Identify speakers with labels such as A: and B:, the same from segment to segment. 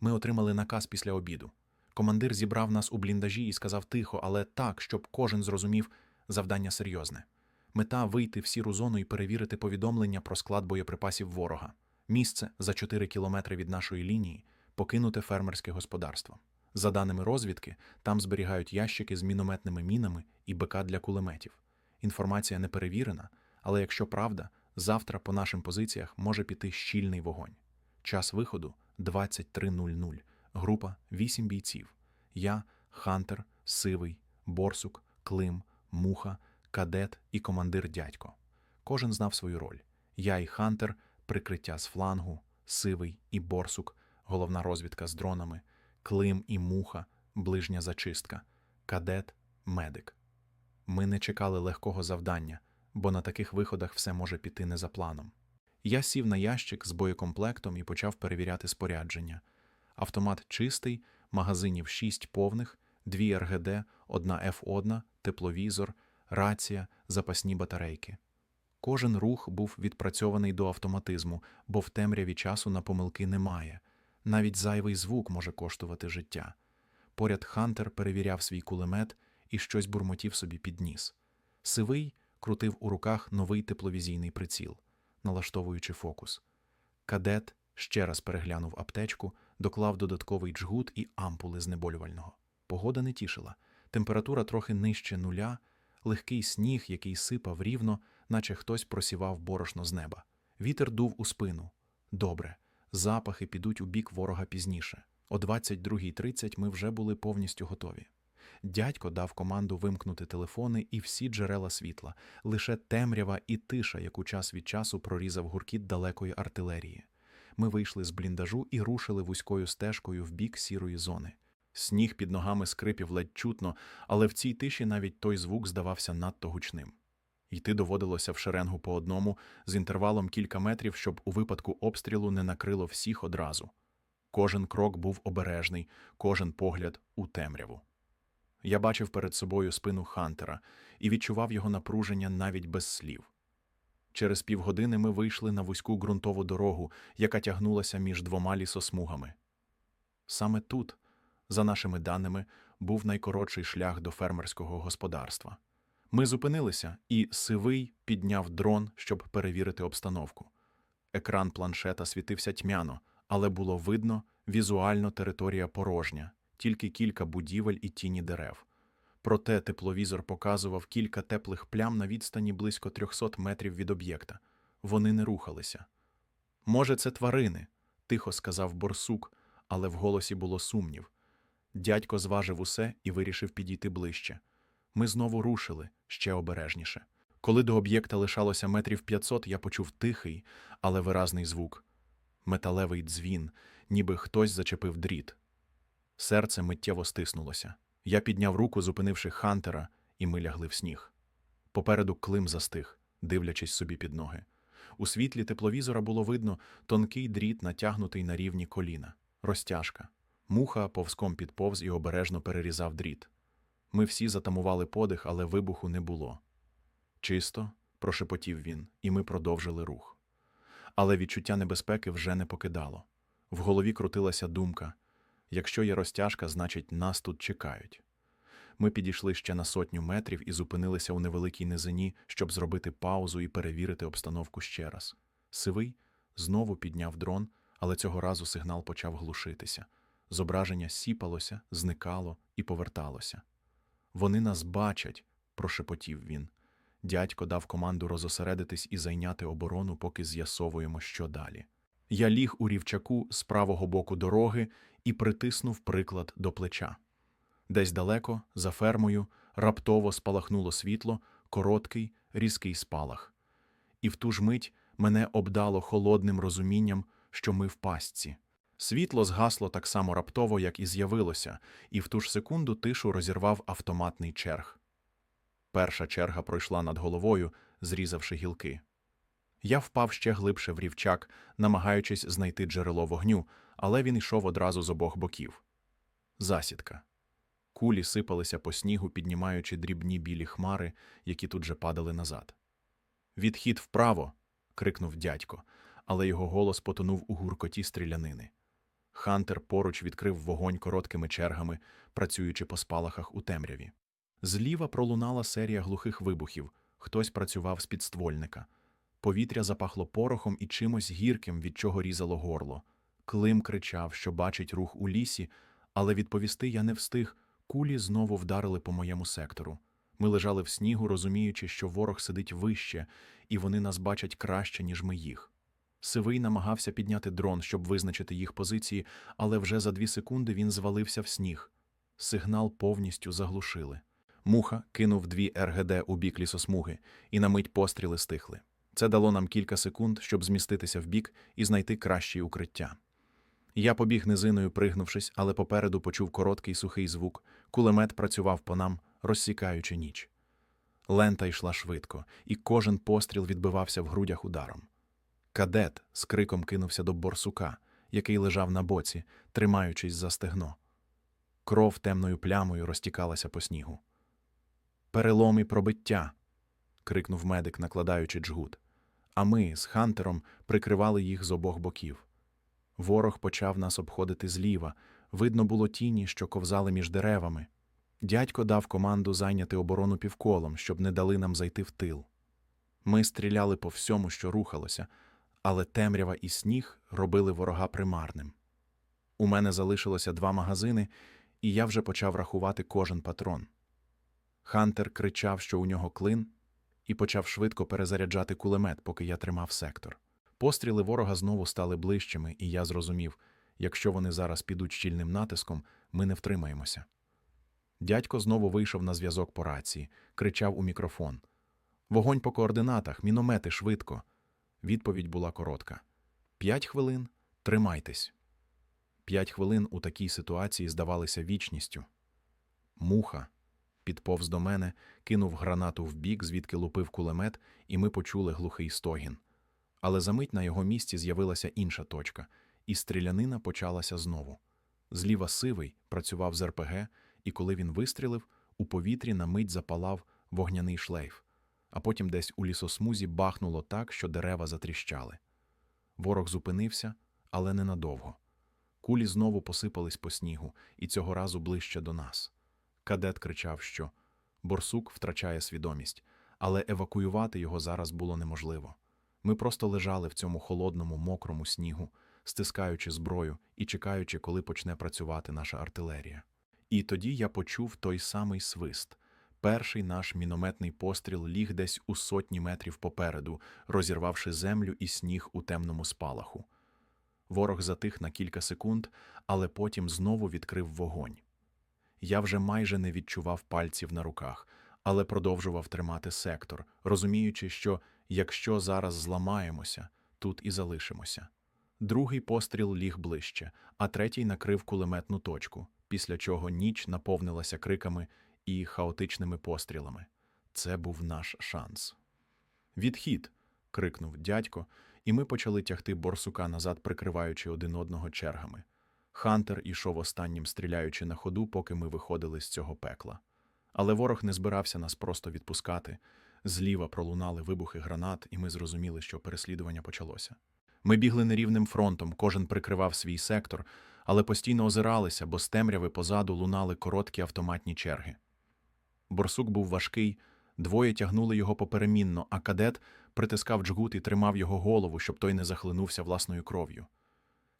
A: Ми отримали наказ після обіду. Командир зібрав нас у бліндажі і сказав тихо, але так, щоб кожен зрозумів завдання серйозне. Мета вийти в сіру зону і перевірити повідомлення про склад боєприпасів ворога. Місце за 4 кілометри від нашої лінії покинуте фермерське господарство. За даними розвідки, там зберігають ящики з мінометними мінами і БК для кулеметів. Інформація не перевірена, але якщо правда, завтра по нашим позиціях може піти щільний вогонь. Час виходу 23.00. Група 8 бійців. Я, Хантер, Сивий, Борсук, Клим, Муха, Кадет і командир дядько. Кожен знав свою роль. Я і Хантер прикриття з флангу, Сивий і Борсук, головна розвідка з дронами, Клим і Муха, ближня зачистка, Кадет, медик. Ми не чекали легкого завдання, бо на таких виходах все може піти не за планом. Я сів на ящик з боєкомплектом і почав перевіряти спорядження. Автомат чистий, магазинів 6 повних, дві РГД, одна F1, тепловізор, рація, запасні батарейки. Кожен рух був відпрацьований до автоматизму, бо в темряві часу на помилки немає. Навіть зайвий звук може коштувати життя. Поряд Хантер перевіряв свій кулемет і щось бурмотів собі під ніс. Сивий крутив у руках новий тепловізійний приціл, налаштовуючи фокус. Кадет ще раз переглянув аптечку, доклав додатковий джгут і ампули знеболювального. Погода не тішила. Температура трохи нижче нуля, легкий сніг, який сипав рівно, наче хтось просівав борошно з неба. Вітер дув у спину. Добре, запахи підуть у бік ворога пізніше. О 22.30 ми вже були повністю готові. Дядько дав команду вимкнути телефони і всі джерела світла, лише темрява і тиша, яку час від часу прорізав гуркіт далекої артилерії. Ми вийшли з бліндажу і рушили вузькою стежкою в бік сірої зони. Сніг під ногами скрипів ледь чутно, але в цій тиші навіть той звук здавався надто гучним. Йти доводилося в шеренгу по одному з інтервалом кілька метрів, щоб у випадку обстрілу не накрило всіх одразу. Кожен крок був обережний, кожен погляд у темряву. Я бачив перед собою спину Хантера і відчував його напруження навіть без слів. Через півгодини ми вийшли на вузьку ґрунтову дорогу, яка тягнулася між двома лісосмугами. Саме тут, за нашими даними, був найкоротший шлях до фермерського господарства. Ми зупинилися, і сивий підняв дрон, щоб перевірити обстановку. Екран планшета світився тьмяно, але було видно візуально територія порожня, тільки кілька будівель і тіні дерев. Проте тепловізор показував кілька теплих плям на відстані близько 300 метрів від об'єкта. Вони не рухалися. Може, це тварини, тихо сказав борсук, але в голосі було сумнів. Дядько зважив усе і вирішив підійти ближче. Ми знову рушили ще обережніше. Коли до об'єкта лишалося метрів 500, я почув тихий, але виразний звук металевий дзвін, ніби хтось зачепив дріт. Серце миттєво стиснулося. Я підняв руку, зупинивши Хантера, і ми лягли в сніг. Попереду Клим застиг, дивлячись собі під ноги. У світлі тепловізора було видно тонкий дріт, натягнутий на рівні коліна, розтяжка. Муха повзком підповз і обережно перерізав дріт. Ми всі затамували подих, але вибуху не було. Чисто, прошепотів він, і ми продовжили рух. Але відчуття небезпеки вже не покидало. В голові крутилася думка якщо є розтяжка, значить нас тут чекають. Ми підійшли ще на сотню метрів і зупинилися у невеликій низині, щоб зробити паузу і перевірити обстановку ще раз. Сивий знову підняв дрон, але цього разу сигнал почав глушитися. Зображення сіпалося, зникало і поверталося. Вони нас бачать, прошепотів він. Дядько дав команду розосередитись і зайняти оборону, поки з'ясовуємо, що далі. Я ліг у рівчаку з правого боку дороги і притиснув приклад до плеча. Десь далеко, за фермою, раптово спалахнуло світло, короткий, різкий спалах. І в ту ж мить мене обдало холодним розумінням, що ми в пастці. Світло згасло так само раптово, як і з'явилося, і в ту ж секунду тишу розірвав автоматний черг. Перша черга пройшла над головою, зрізавши гілки. Я впав ще глибше в рівчак, намагаючись знайти джерело вогню, але він йшов одразу з обох боків. Засідка. Кулі сипалися по снігу, піднімаючи дрібні білі хмари, які тут же падали назад. Відхід вправо. крикнув дядько, але його голос потонув у гуркоті стрілянини. Хантер поруч відкрив вогонь короткими чергами, працюючи по спалахах у темряві. Зліва пролунала серія глухих вибухів. Хтось працював з підствольника. Повітря запахло порохом і чимось гірким, від чого різало горло. Клим кричав, що бачить рух у лісі, але відповісти я не встиг. Кулі знову вдарили по моєму сектору. Ми лежали в снігу, розуміючи, що ворог сидить вище, і вони нас бачать краще, ніж ми їх. Сивий намагався підняти дрон, щоб визначити їх позиції, але вже за дві секунди він звалився в сніг. Сигнал повністю заглушили. Муха кинув дві РГД у бік лісосмуги, і на мить постріли стихли. Це дало нам кілька секунд, щоб зміститися вбік і знайти кращі укриття. Я побіг низиною, пригнувшись, але попереду почув короткий сухий звук. Кулемет працював по нам, розсікаючи ніч. Лента йшла швидко, і кожен постріл відбивався в грудях ударом. Кадет з криком кинувся до борсука, який лежав на боці, тримаючись за стегно. Кров темною плямою розтікалася по снігу. Перелом і пробиття. крикнув медик, накладаючи джгут. А ми з Хантером прикривали їх з обох боків. Ворог почав нас обходити зліва. Видно було тіні, що ковзали між деревами. Дядько дав команду зайняти оборону півколом, щоб не дали нам зайти в тил. Ми стріляли по всьому, що рухалося, але темрява і сніг робили ворога примарним. У мене залишилося два магазини, і я вже почав рахувати кожен патрон. Хантер кричав, що у нього клин, і почав швидко перезаряджати кулемет, поки я тримав сектор. Постріли ворога знову стали ближчими, і я зрозумів, якщо вони зараз підуть щільним натиском, ми не втримаємося. Дядько знову вийшов на зв'язок по рації, кричав у мікрофон. Вогонь по координатах, міномети швидко. Відповідь була коротка: П'ять хвилин тримайтесь. П'ять хвилин у такій ситуації здавалися вічністю. Муха підповз до мене, кинув гранату в бік, звідки лупив кулемет, і ми почули глухий стогін. Але за мить на його місці з'явилася інша точка, і стрілянина почалася знову. Зліва сивий працював з РПГ, і коли він вистрілив, у повітрі на мить запалав вогняний шлейф, а потім десь у лісосмузі бахнуло так, що дерева затріщали. Ворог зупинився, але ненадовго. Кулі знову посипались по снігу, і цього разу ближче до нас. Кадет кричав, що борсук втрачає свідомість, але евакуювати його зараз було неможливо. Ми просто лежали в цьому холодному, мокрому снігу, стискаючи зброю і чекаючи, коли почне працювати наша артилерія. І тоді я почув той самий свист. Перший наш мінометний постріл ліг десь у сотні метрів попереду, розірвавши землю і сніг у темному спалаху. Ворог затих на кілька секунд, але потім знову відкрив вогонь. Я вже майже не відчував пальців на руках, але продовжував тримати сектор, розуміючи, що якщо зараз зламаємося, тут і залишимося. Другий постріл ліг ближче, а третій накрив кулеметну точку, після чого ніч наповнилася криками і хаотичними пострілами. Це був наш шанс. Відхід. крикнув дядько, і ми почали тягти борсука назад, прикриваючи один одного чергами. Хантер ішов останнім, стріляючи на ходу, поки ми виходили з цього пекла. Але ворог не збирався нас просто відпускати. Зліва пролунали вибухи гранат, і ми зрозуміли, що переслідування почалося. Ми бігли нерівним фронтом, кожен прикривав свій сектор, але постійно озиралися, бо з темряви позаду лунали короткі автоматні черги. Борсук був важкий, двоє тягнули його поперемінно, а кадет притискав джгут і тримав його голову, щоб той не захлинувся власною кров'ю.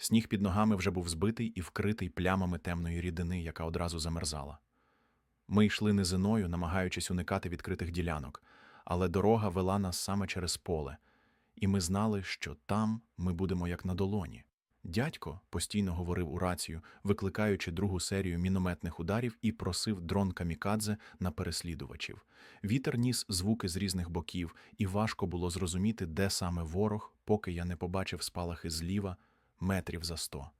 A: Сніг під ногами вже був збитий і вкритий плямами темної рідини, яка одразу замерзала. Ми йшли низиною, намагаючись уникати відкритих ділянок, але дорога вела нас саме через поле, і ми знали, що там ми будемо як на долоні. Дядько постійно говорив у рацію, викликаючи другу серію мінометних ударів і просив дрон камікадзе на переслідувачів. Вітер ніс звуки з різних боків, і важко було зрозуміти, де саме ворог, поки я не побачив спалахи зліва метрів за сто.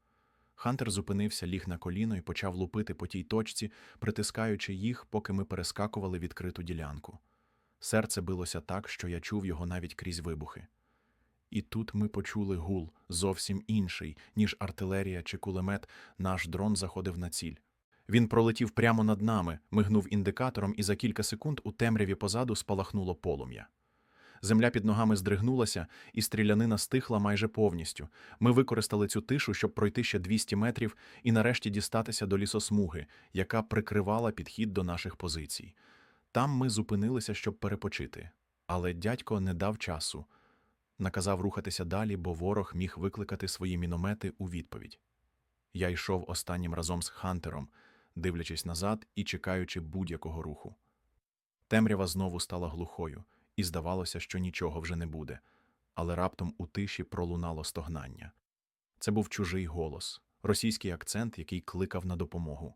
A: Хантер зупинився, ліг на коліно і почав лупити по тій точці, притискаючи їх, поки ми перескакували відкриту ділянку. Серце билося так, що я чув його навіть крізь вибухи. І тут ми почули гул, зовсім інший, ніж артилерія чи кулемет, наш дрон заходив на ціль. Він пролетів прямо над нами, мигнув індикатором, і за кілька секунд у темряві позаду спалахнуло полум'я. Земля під ногами здригнулася, і стрілянина стихла майже повністю. Ми використали цю тишу, щоб пройти ще 200 метрів і нарешті дістатися до лісосмуги, яка прикривала підхід до наших позицій. Там ми зупинилися, щоб перепочити. Але дядько не дав часу. Наказав рухатися далі, бо ворог міг викликати свої міномети у відповідь. Я йшов останнім разом з Хантером, дивлячись назад і чекаючи будь-якого руху. Темрява знову стала глухою, і здавалося, що нічого вже не буде, але раптом у тиші пролунало стогнання. Це був чужий голос, російський акцент, який кликав на допомогу.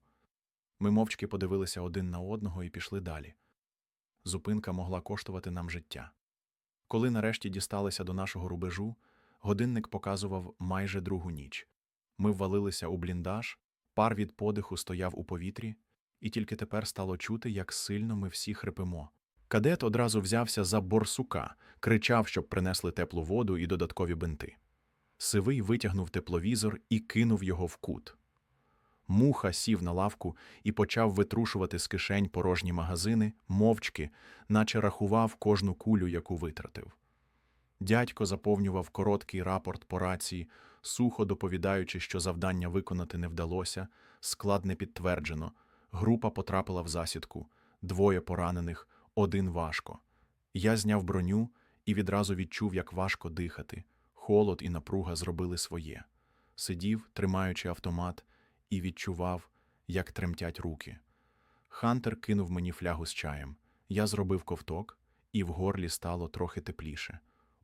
A: Ми мовчки подивилися один на одного і пішли далі. Зупинка могла коштувати нам життя. Коли нарешті дісталися до нашого рубежу, годинник показував майже другу ніч. Ми ввалилися у бліндаж, пар від подиху стояв у повітрі, і тільки тепер стало чути, як сильно ми всі хрипимо. Кадет одразу взявся за борсука, кричав, щоб принесли теплу воду і додаткові бинти. Сивий витягнув тепловізор і кинув його в кут. Муха сів на лавку і почав витрушувати з кишень порожні магазини, мовчки, наче рахував кожну кулю, яку витратив. Дядько заповнював короткий рапорт по рації, сухо доповідаючи, що завдання виконати не вдалося, склад не підтверджено, група потрапила в засідку, двоє поранених, один важко. Я зняв броню і відразу відчув, як важко дихати. Холод і напруга зробили своє. Сидів, тримаючи автомат, і відчував, як тремтять руки. Хантер кинув мені флягу з чаєм. Я зробив ковток, і в горлі стало трохи тепліше.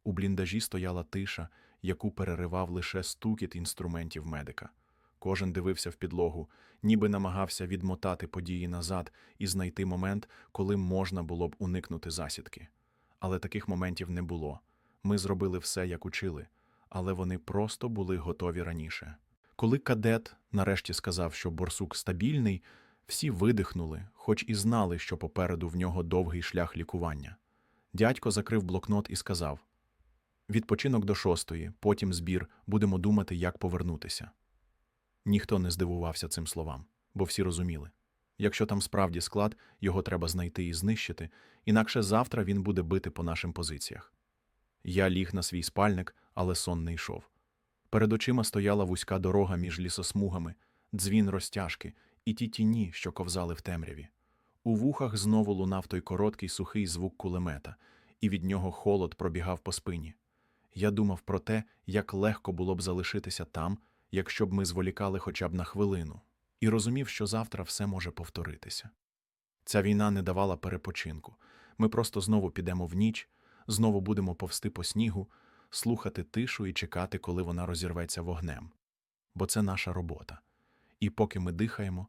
A: У бліндажі стояла тиша, яку переривав лише стукіт інструментів медика. Кожен дивився в підлогу, ніби намагався відмотати події назад і знайти момент, коли можна було б уникнути засідки. Але таких моментів не було. Ми зробили все, як учили, але вони просто були готові раніше. Коли кадет нарешті сказав, що борсук стабільний, всі видихнули, хоч і знали, що попереду в нього довгий шлях лікування. Дядько закрив блокнот і сказав: Відпочинок до шостої, потім збір, будемо думати, як повернутися. Ніхто не здивувався цим словам, бо всі розуміли. Якщо там справді склад, його треба знайти і знищити, інакше завтра він буде бити по нашим позиціях. Я ліг на свій спальник, але сон не йшов. Перед очима стояла вузька дорога між лісосмугами, дзвін розтяжки і ті тіні, що ковзали в темряві. У вухах знову лунав той короткий сухий звук кулемета, і від нього холод пробігав по спині. Я думав про те, як легко було б залишитися там, якщо б ми зволікали хоча б на хвилину, і розумів, що завтра все може повторитися. Ця війна не давала перепочинку. Ми просто знову підемо в ніч, знову будемо повсти по снігу, слухати тишу і чекати, коли вона розірветься вогнем. Бо це наша робота. І поки ми дихаємо,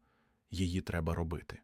A: її треба робити.